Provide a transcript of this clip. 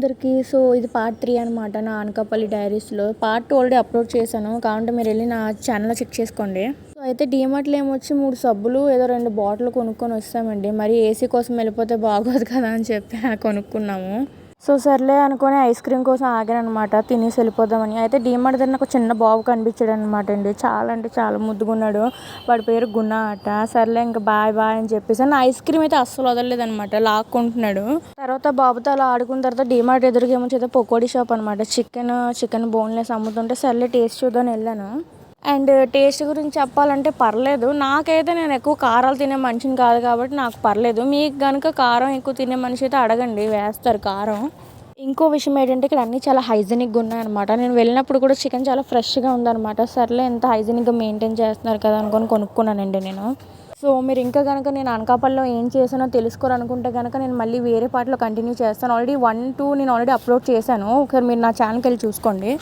అందరికీ సో ఇది part three అనమాట నా అనకాపల్లి డైరీస్లో పార్ట్ టూ ఆల్రెడీ అప్లోడ్ చేశాను. కావాలంటే మీరు వెళ్ళి నా ఛానల్లో చెక్ చేసుకోండి. సో అయితే డీమార్ట్లో ఏమొచ్చి మూడు సబ్బులు ఏదో రెండు బాటిల్ కొనుక్కొని వస్తామండి. మరి ఏసీ కోసం వెళ్ళిపోతే బాగోదు కదా అని చెప్పి కొనుక్కున్నాము. సో సర్లే అనుకొని ఐస్ క్రీమ్ కోసం ఆగాను అనమాట తినేసి వెళ్ళిపోదామని. అయితే డీమార్ట్ దగ్గర నాకు చిన్న బాబు కనిపించాడు అనమాట అండి. చాలా అంటే చాలా ముద్దుగున్నాడు. వాడి పేరు గుణ అట. సర్లే ఇంకా బాయ్ బాయ్ అని చెప్పేసి నా ఐస్ క్రీమ్ అయితే అస్సలు వదలలేదు అనమాట లాక్కుంటున్నాడు. తర్వాత బాబుతో అలా ఆడుకున్న తర్వాత డీమార్ట్ ఎదురుగా ఏమో చేస్తే పకోడీ షాప్ అనమాట చికెన్ చికెన్ బోన్లెస్ అమ్ముతుంటే సర్లే టేస్ట్ చూద్దామని వెళ్ళాను. అండ్ టేస్ట్ గురించి చెప్పాలంటే పర్లేదు. నాకైతే నేను ఎక్కువ కారాలు తినే మనిషిని కాదు కాబట్టి నాకు పర్లేదు. మీకు కనుక కారం ఎక్కువ తినే మనిషి అయితే అడగండి వేస్తారు కారం. ఇంకో విషయం ఏంటంటే ఇక్కడ అన్నీ చాలా హైజీనిక్గా ఉన్నాయన్నమాట. నేను వెళ్ళినప్పుడు కూడా చికెన్ చాలా ఫ్రెష్గా ఉందన్నమాట. సర్లే ఎంత హైజీనిక్గా మెయింటైన్ చేస్తున్నారు కదా అనుకొని కొనుక్కున్నానండి నేను. సో మీరు ఇంకా కనుక నేను అనకాపల్లిలో ఏం చేశానో తెలుసుకోవాలనుకుంటే కనుక నేను మళ్ళీ వేరే పాటలో కంటిన్యూ చేస్తాను. ఆల్రెడీ వన్ టూ నేను ఆల్రెడీ అప్లోడ్ చేశాను. ఒకసారి మీరు నా ఛానల్కి వెళ్ళి చూసుకోండి.